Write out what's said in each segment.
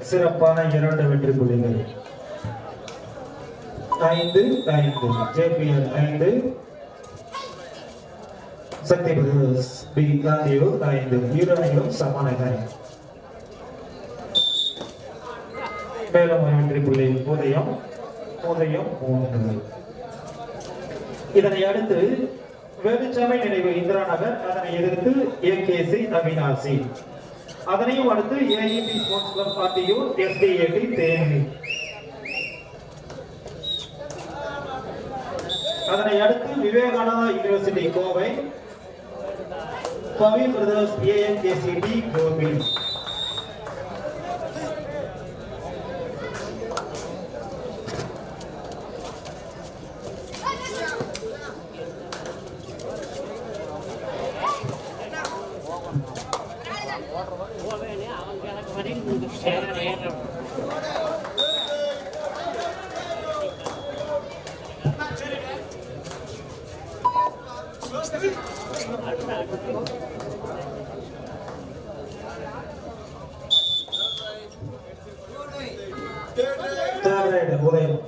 சிறப்பான இரண்டு வெற்றி புள்ளிகள். ஐந்து ஐந்து. ஜேபிஎல் ஐந்து. சக்தி பிரதர்ஸ் பி காந்தியூர் ஐந்து. இருவரையும் சமான காயம் மேலும் ஒரு வெற்றி புள்ளி. உதயம் உதயம் மூன்று. இதனை அடுத்து வேலுச்சாமி நினைவு இந்திரா நகர் அதனை எதிர்த்து ஏகேசி அவினாசி. அதனையும் அடுத்து ஏஇபி ஸ்போர்ட்ஸ் கிளப் ஆர்டியூர் எஸ்டிஏபி தேனி அதனை அடுத்து Vivekananda university Kovai. Pavi brothers ANKCT Gobi third raid உதயம்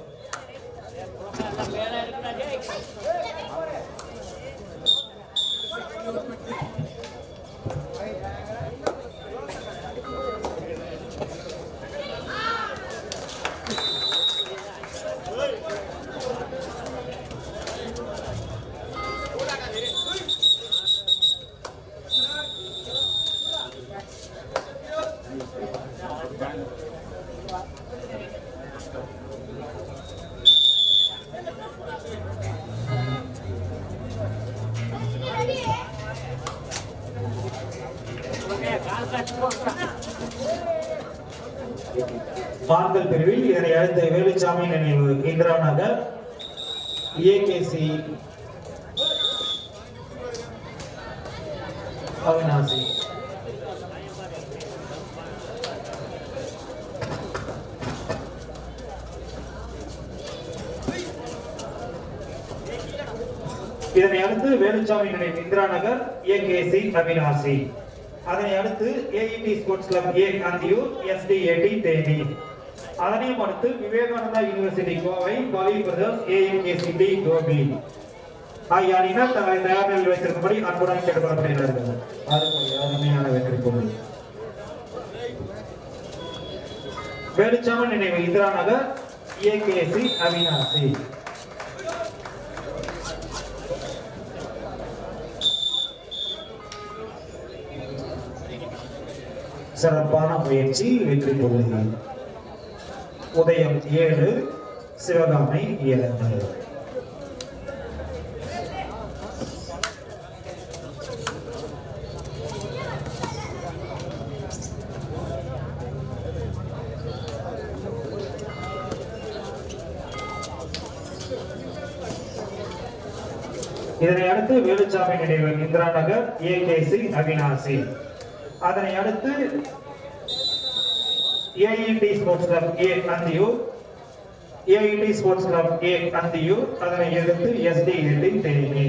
மார்க்கல் பிரிவில் இதனை அடுத்து வேலுச்சாமி நினைவு இந்திரா நகர் ஏகேசி அவினாசி. இதனை அடுத்து வேலுச்சாமி நினைவு இந்திரா நகர் ஏகேசி அவினாசி. அதனை அடுத்து AET sports club A Kanthiyur STAT Theni. அதனையும் அடுத்து Vivekananda university Kovai Pavi brothers AMKCT Gobi. ஆகிய அணியினர் தங்களை தயார் நிலையில் வைத்திருக்கும்படி அன்புடன் கேட்டுக்கொள்ளப்படுகிறார்கள் அருமையான வெற்றி பொருள் நினைவு இந்திரா நகர் ஏகேசி அவினாசி. சிறப்பான முயற்சி வெற்றி பெறுகிறது உதயம் ஏழு சிவகாமி இரண்டு. இதனை அடுத்து வேலுச்சாமி நினைவு இந்திரா நகர் ஏகேசி அவினாசி. அதனை அடுத்து AET sports club A Anthiyur AIT sports club A Anthiyur அதனை எதிர்த்து எஸ்டி எல்டி தேனி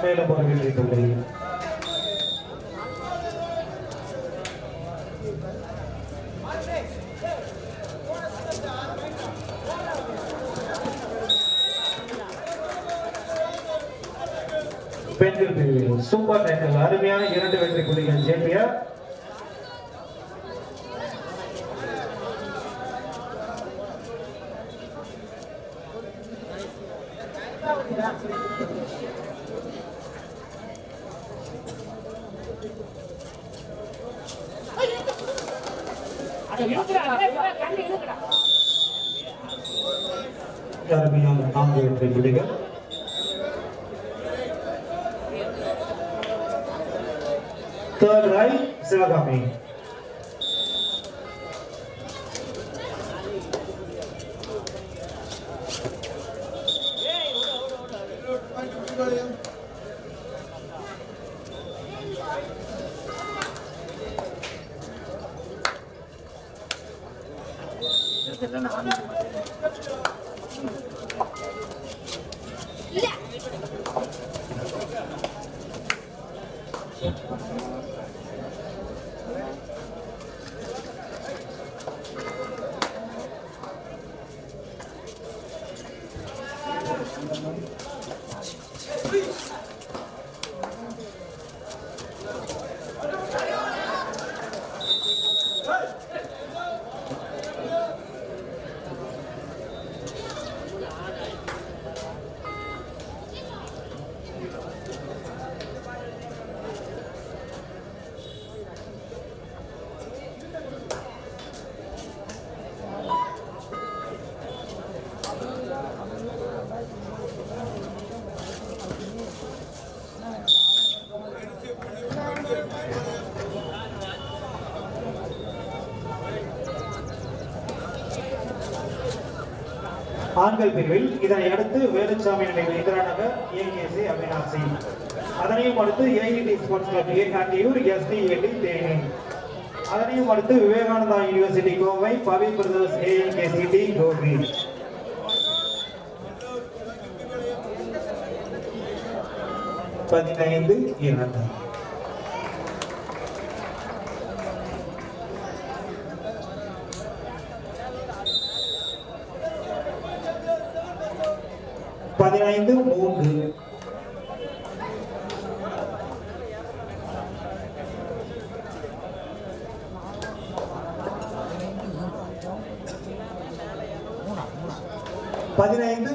மேலும் ஒரு வெற்றி பெண்கள் பிரிவில் சூப்பர் டேக்கல் அருமையான இரண்டு வெற்றி புள்ளிகள் ஜேபியா அருமையான நான்கு வெற்றி புள்ளிகள் தேர்ட் ரைட் சிவகாமி. 真的好。ஆண்கள் பிரிவில் இதனை அடுத்து வேலுச்சாமி நினைவு இந்திரா ஏகேசி அவினாசி அதனையும் அடுத்து AET sports club A Kandiyur STAT Theni. அதனையும் அடுத்து Vivekananda university Kovai Pavi brothers ANKCT Gobi பதினைந்து இரண்டு. பதினைந்து மூன்று. பதினைந்து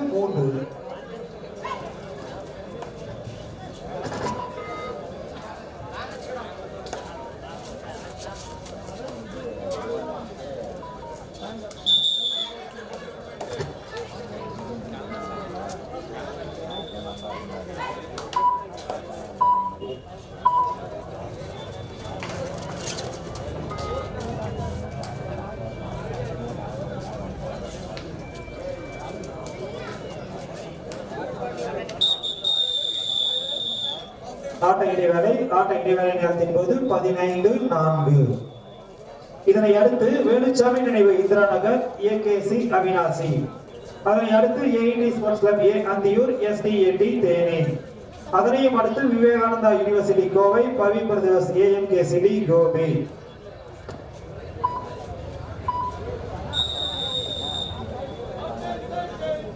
ஆட்ட இடைவேளை ஆட்ட இடைவேளை நேரத்தின் போது பதினைந்து நான்கு. இதனை அடுத்து வேலுச்சாமி நினைவு இந்திரா நகர் ஏகேசி அவினாசி. அதனை அடுத்து AET sports club A Anthiyur STAT Theni. அதனையும் அடுத்து Vivekananda university Kovai Pavi brothers AMKCT Gobi.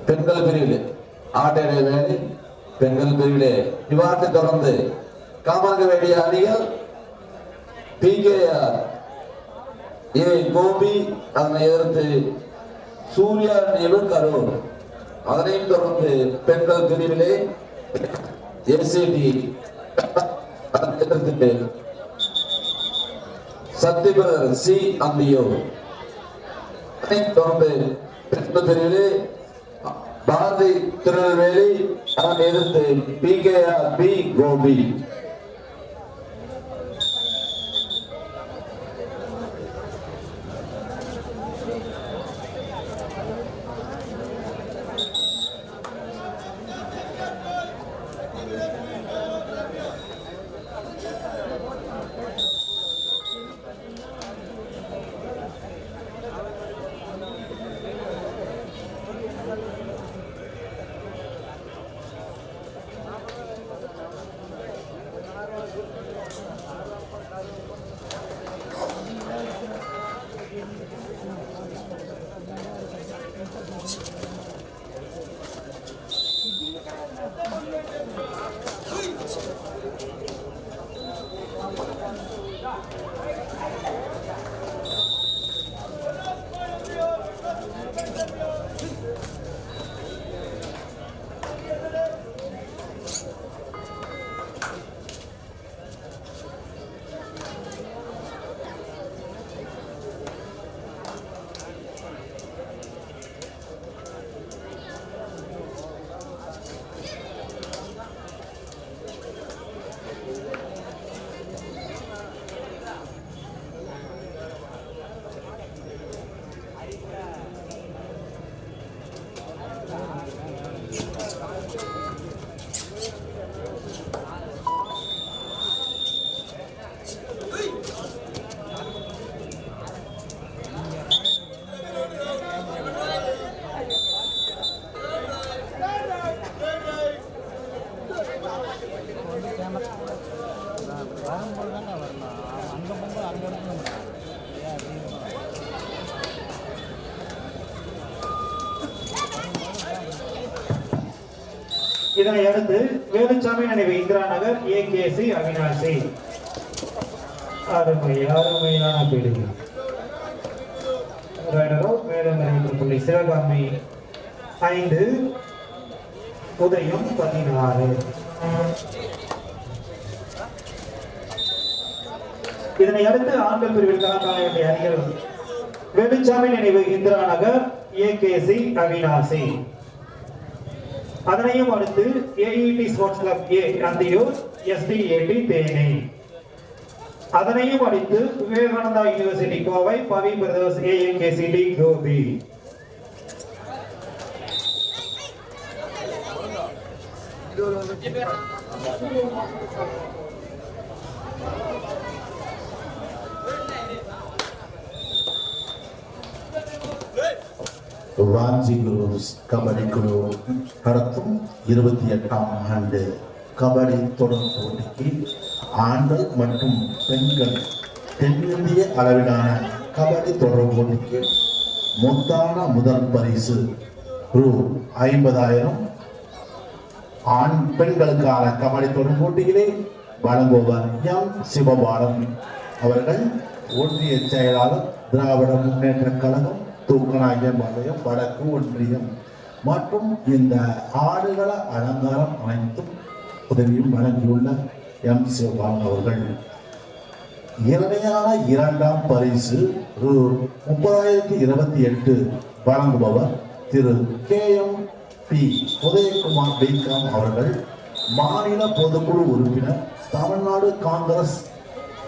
பெண்கள் பிரிவில் ஆட்ட வேலை பெண்கள் பிரிவிலே விவாதத்தை தொடர்ந்து காமாக வேண்டிய அணிகள் பிகேஆர் ஏ கோபி அதனை எதிர்த்து சூர்யா நிலு கரூர் அதனையும் தொடர்ந்து பெண்கள் பிரிவிலே எஸ்சிடி எதிர்த்து சத்யபிரதர் சி அந்தியோ அதனைத் தொடர்ந்து பெண்கள் பிரிவிலே பாரதி திருநெல்வேலி எதிர்த்து P K R P Gobi இதனை அடுத்து வேலுச்சாமி நினைவு இந்திரா நகர் ஏகேசி அவினாசி. அருமை அருமையான பீடிகை. மேலும் புள்ளி சிவகாமி ஐந்து உதயம் பதினாறு. இதனை அடுத்து ஆண்கள் பிரிவில் களம் அணிகள் வேலுச்சாமி நினைவு இந்திரா நகர் ஏ. கேசி அவினாசி. அதனையும் அடுத்து AET sports club A Anthiyur STAT Theni. அதனையும் அடுத்து Vivekananda university Kovai Pavi brothers ANKCT Gobi. Vanchi Guru kabaddi குழு நடத்தும் இருபத்தி எட்டாம் ஆண்டு கபடி தொடர் போட்டிக்கு ஆண்கள் மற்றும் பெண்கள் தென்னிந்திய அளவிலான கபடி தொடர் போட்டிக்கு மொத்தான முதல் பரிசு ரூ ஐம்பதாயிரம் ஆண் பெண்களுக்கான கபடி தொடர் போட்டியிலே வழங்குபவர் எம் சிவபாலம் அவர்கள் ஒன்றிய செயலாளர் திராவிட முன்னேற்ற கழகம் தூக்கநாயகம்பாளையம் வடக்கு ஒன்றியம் மற்றும் இந்த ஆடுகள அலங்காரம் அனைத்தும் உதவியும் வழங்கியுள்ள எம். சிவபான் அவர்கள். இறுதியான இரண்டாம் பரிசு ரூ முப்பதாயிரத்தி இருபத்தி எட்டு வழங்குபவர் திரு. K. M. P. Udhayakumar BCom அவர்கள் மாநில பொதுக்குழு உறுப்பினர் தமிழ்நாடு காங்கிரஸ்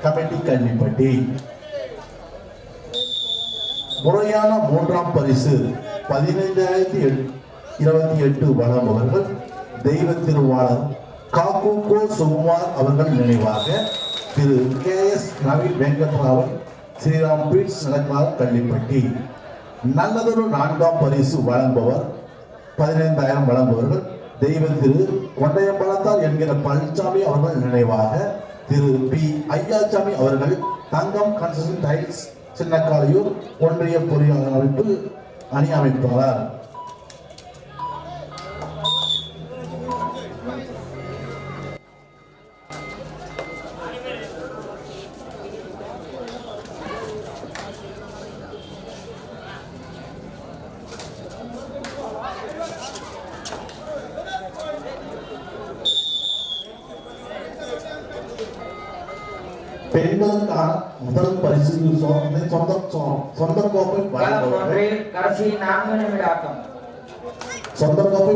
கமிட்டி கல்விப்பட்டி. முறையான மூன்றாம் பரிசு பதினைந்தாயிரத்தி இருபத்தி எட்டு வழங்குபவர்கள் தெய்வ திருவாளர் காக்குகோ சுகுமார் அவர்கள் நினைவாக திரு K S Naveen Venkatraman Sriram beats நடக்கிறார் கள்ளிப்பட்டி. நல்லதொரு நான்காம் பரிசு வழங்குபவர் பதினைந்தாயிரம் வழங்குபவர்கள் தெய்வ திரு கொண்டையம்பலத்தார் என்கிற பழனிசாமி அவர்கள் நினைவாக திரு பி. ஐயாசாமி அவர்கள் தங்கம் கன்ஸ்ட்ரக்ஷன் டைல்ஸ் சின்னக்காலையூர் ஒன்றிய பொறியாளர் அமைப்பு அணி அமைப்பாளர்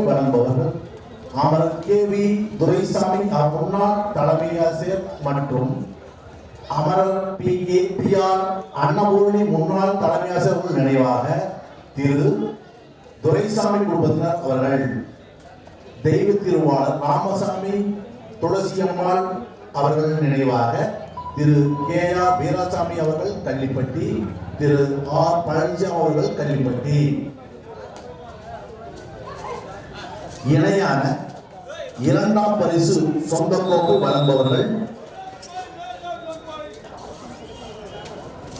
வழங்குபவர்கள் அமரர் கே வி துரைசாமி முன்னாள் தலைமை ஆசிரியர் மற்றும் அமரர் P K P R Annapoorani முன்னாள் தலைமை ஆசிரியர்கள் நினைவாக திரு துரைசாமி குடும்பத்தினர் அவர்கள். தெய்வ திருவாளர் ராமசாமி துளசியம்மாள் அவர்கள் நினைவாக திரு கே ஆர் வீராசாமி அவர்கள் கள்ளிப்பட்டி திரு ஆர் பழனிசாமி அவர்கள் கள்ளிப்பட்டி இணையான இரண்டாம் பரிசு சொந்த கோப்பு வழங்குபவர்கள்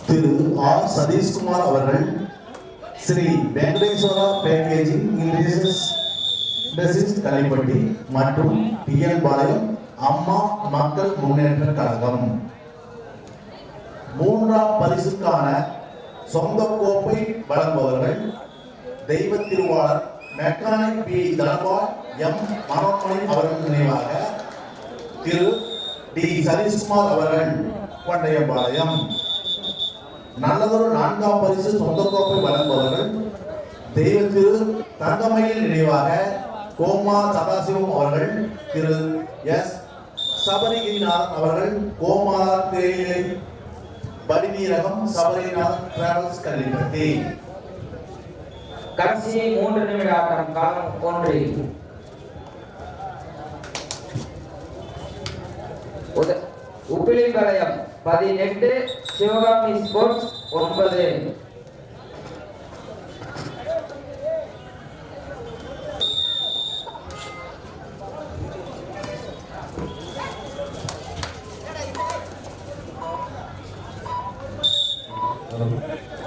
திரு ஆர் சதீஷ்குமார் அவர்கள் ஸ்ரீ வெங்கடேஸ்வரா பேக்கேஜிங் இண்டஸ்ட்ரீஸ் கலைப்பட்டி மற்றும் பிஎன் பாளையம் அம்மா மக்கள் முன்னேற்ற கழகம். மூன்றாம் பரிசுக்கான சொந்த கோப்பை வழங்குபவர்கள் தெய்வ திருவாளர் mechanic P Dhanapal M Manonmani அவர்கள் நினைவாக திரு டி சதீஷ்குமார் அவர்கள் கொண்டையபாளையம் நல்லதொரு நான்காம் பரிசு சொந்த கோப்பை வழங்குபவர்கள். தெய்வ திரு தங்கமையில் நினைவாக கோமா சதாசிவம் அவர்கள் திரு எஸ் சபரிகிரிநாதன் அவர்கள் கோமா தேயிலை படிநீரகம் சபரிநாதன் டிராவல்ஸ் கல்விப்பட்டி கடைசி மூன்று நிமிட ஆட்டம் காலம் ஒன்றில் உப்பிலிபாளையம் பதினெட்டு சிவகாமி ஸ்போர்ட்ஸ் ஒன்பது Thank you.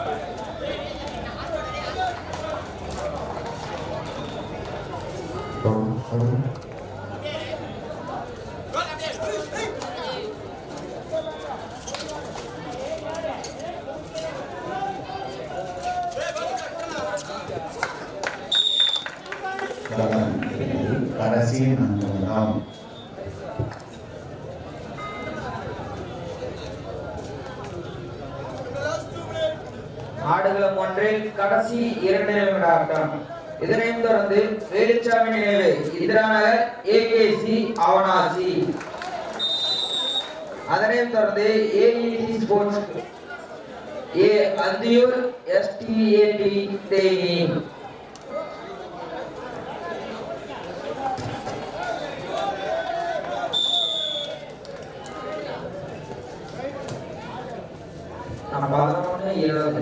கடைசியில் ஆடுகளம் ஒன்றில் கடைசி இரண்டு நிமிட ஆட்டம் இதனையும் தொடர்ந்து வேலுச்சாமி நினைவு இந்திரா நகர் ஏகேசி அவனாசி அதனையும் தொடர்ந்து AET sports A Anthiyur STAT Theni. நம்ம பதினொன்று இருபது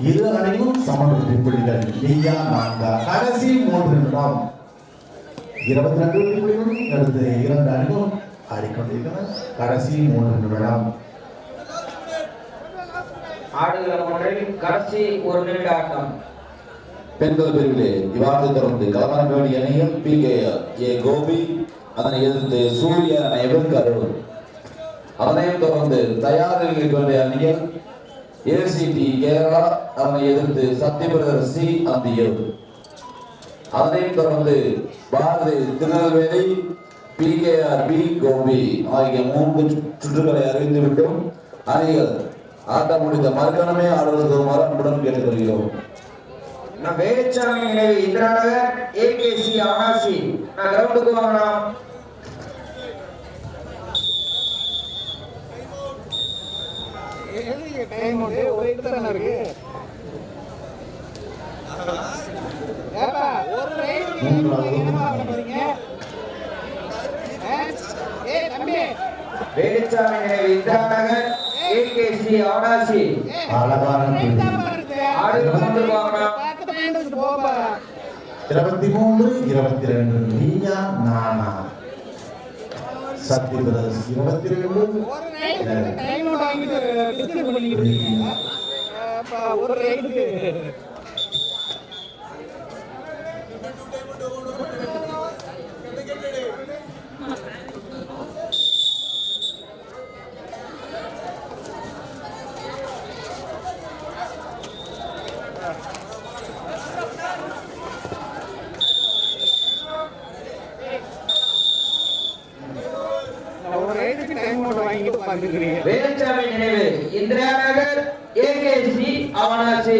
இரு அணியும் புள்ளிகள் நீயா நான்கா. கடைசி மூன்று நிமிடம். இருபத்தி ரெண்டு அடுத்து இரண்டு அணிகளும் ஆடிக்கொண்டிருக்கின்றன. கடைசி மூன்று நிமிடம். ஒன்றில் கடைசி ஒரு நிமிட ஆட்டம். பெண்கள் பிரிவிலே விவாதத்தை தொடர்ந்து கலமரங்கோடி அணியில் பி. கே. ஏ. கோபி. அதனை எதிர்த்து சூர்யா அணையவர் கரூர் அதனையும் தொடர்ந்து தயாரில் வேண்டிய அணியில் ஏசிடி கேரளா அதனை எதிர்த்து சத்யபிரதர் சி. அந்தியூர். அதனைத் தொடர்ந்து Bharathi Tirunelveli P K R P. Gobi ஆகிய மூன்று சு- சுற்றுகளை அறிந்துவிட்டோம் அணிகள் ஆட்டம் முடிந்த மறுகணமே ஆடுவது மரபுடன் கேட்டுக்கொள்கிறோம். நம்ம வேலுச்சாமி நினைவு இந்திரா நகர் ஏகேசி ஆனாசி நான் கிரவுண்டுக்கு வாங்கலாம் டைம் உண்டு ஒரு இது தானே இருக்கு? ஏப்பா ஒரு ரைடு என்னமா பண்ண போறீங்க? தம்பி. வேலுச்சாமி நினைவு ஏகேசி போப்பா. இருபத்தி மூன்று இருபத்தி ரெண்டு நீயா நானா. சத்ய பிரதர்ஸ் இருபத்தி ரெண்டு. ஒரு ரைடு டைம் அவுட் வாங்கிட்டு டிஸ்கஸ் பண்ணிக்கிட்டு இருக்கீங்க ஏப்பா ஒரு ரைடுக்கு ஒரு ரைடுக்கு டைம் அவுட் வாங்கிட்டு உட்காந்துக்கிறீங்க வேலுச்சாமி நினைவு. இந்திரா நகர் ஏகேசி அவனாசி.